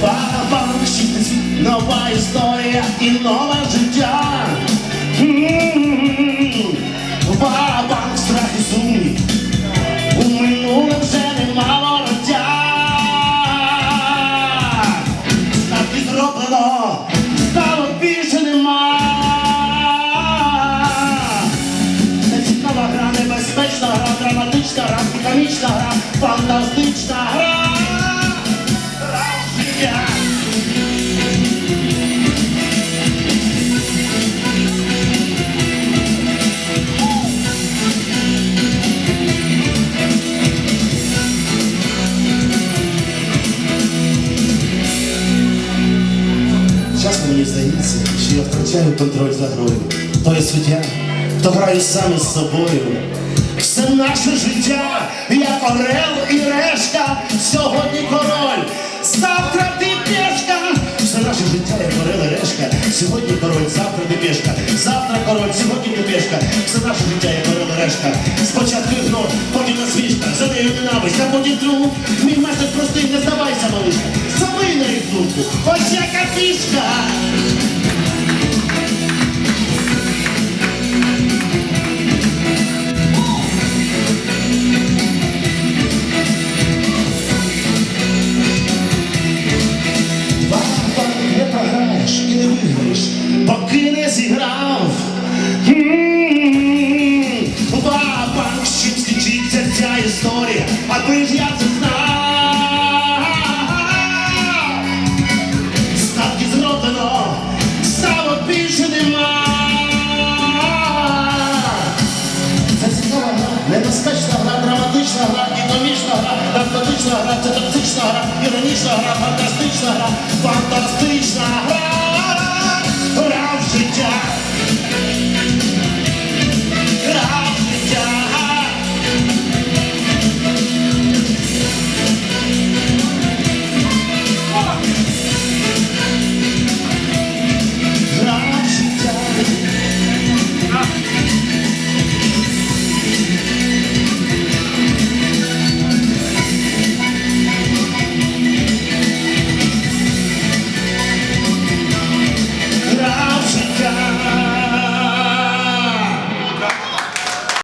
Para, para, não história e nova há judiar фантастична гра. Часто мені здається, що я втрачаю контроль за грою. То я суддя, то граю сам із собою. Все наше життя, як орел і решка, сьогодні король, завтра ти пішка. Все наше життя, як орел і решка, сьогодні король, завтра ти пішка, завтра король, сьогодні ти пішка. Все наше життя, як орел і решка. Спочатку ігнор, потім насмішка, за нею ненависть, а потім труп. Мій меседж простий, не здавайся, малишка. Забий на їх думку, ось яка фішка. Ця історія, аби ж я це знав. Ставки зроблено, ставок більше нема. Це цікава гра, небезпечна гра, драматична гра, динамічна гра, наркотична гра, це токсична гра, іронічна гра, фантастична гра,